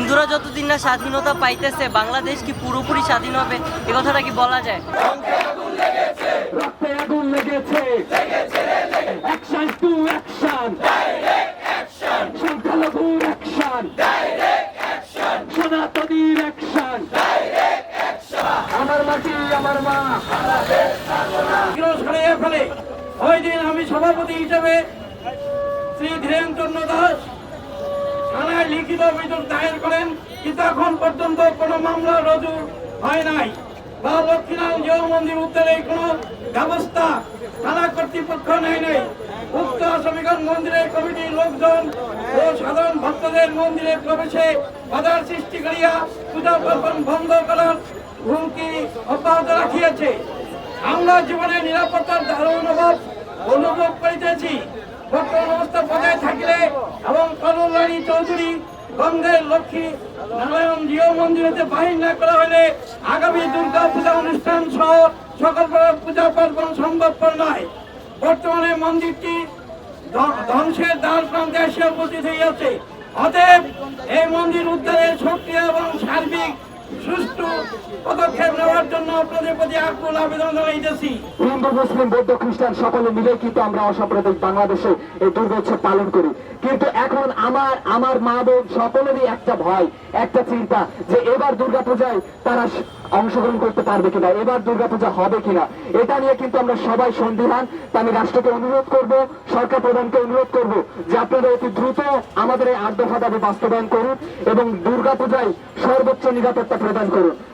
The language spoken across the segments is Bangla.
হিন্দুরা যতদিন না স্বাধীনতা পাইতেছে, বাংলাদেশ কি পুরোপুরি স্বাধীন হবে? এ কথাটা কি বলা যায়? আমার মা। ওই দিন আমি সভাপতি হিসেবে শ্রী ধীরেন্দ্র দাস লিখিত অভিযোগ দায়ের করেন কিন্তু এখন পর্যন্ত কোনো মামলা রজু হয় নাই। বা লক্ষ্মীনারায়ণ জিও মন্দির উদ্ধারে কোনো ব্যবস্থা থানা কর্তৃপক্ষ নেয় নাই। উক্ত আসামিগণ মন্দিরের কমিটির লোকজন ও সাধারণ ভক্তদের মন্দিরে প্রবেশে বাধার সৃষ্টি করিয়া পূজা পার্বণ বন্ধ করার হুমকি অব্যাহত রাখিয়েছে। আমরা জীবনে নিরাপত্তার ধারণ অনুভব অনুভব করিতেছি। বর্তমান অবস্থা বজায় থাকলে এবং চৌধুরী, গঙ্গের লক্ষ্মী, নারায়ণ জিও মন্দিরেতে বাহির না করা হলে আগামী দুর্গা পূজা অনুষ্ঠান সহ সকল পূজা পার্বণ সম্ভবপর নয়। বর্তমানে মন্দিরটি ধ্ব- ধ্বংসের দ্বার প্রান্তে এসে উপস্থিত হইয়াছে। অতএব এই মন্দির উদ্ধারের সক্রিয় এবং সার্বিক পদক্ষেপ নেওয়ার জন্য আপনাদের প্রতি আকুল আবেদন জানাইতেছি। হিন্দু মুসলিম, বৌদ্ধ, খ্রিস্টান সকলে মিলে কিন্তু আমরা অসাম্প্রদায়িক বাংলাদেশে এই দুর্গোৎসব পালন করি। কিন্তু এখন আমার আমার মা বোন সকলেরই একটা ভয়, একটা চিন্তা যে এবার দুর্গাপূজায় তারা অংশগ্রহণ করতে পারবে কিনা, এবার দুর্গাপূজা হবে কিনা। এটা নিয়ে কিন্তু আমরা সবাই সন্দিহান। আমি রাষ্ট্রকে অনুরোধ করব, সরকার প্রধানকে অনুরোধ করব যে আপনারা অতি দ্রুত আমাদের এই আট দফা দাবি বাস্তবায়ন করুন এবং দুর্গাপূজায় সর্বোচ্চ নিরাপত্তা প্রদান করুন।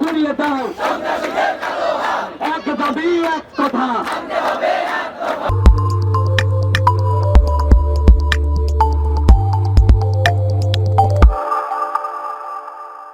ঘুরিয়ে দাও। এক এক কথা।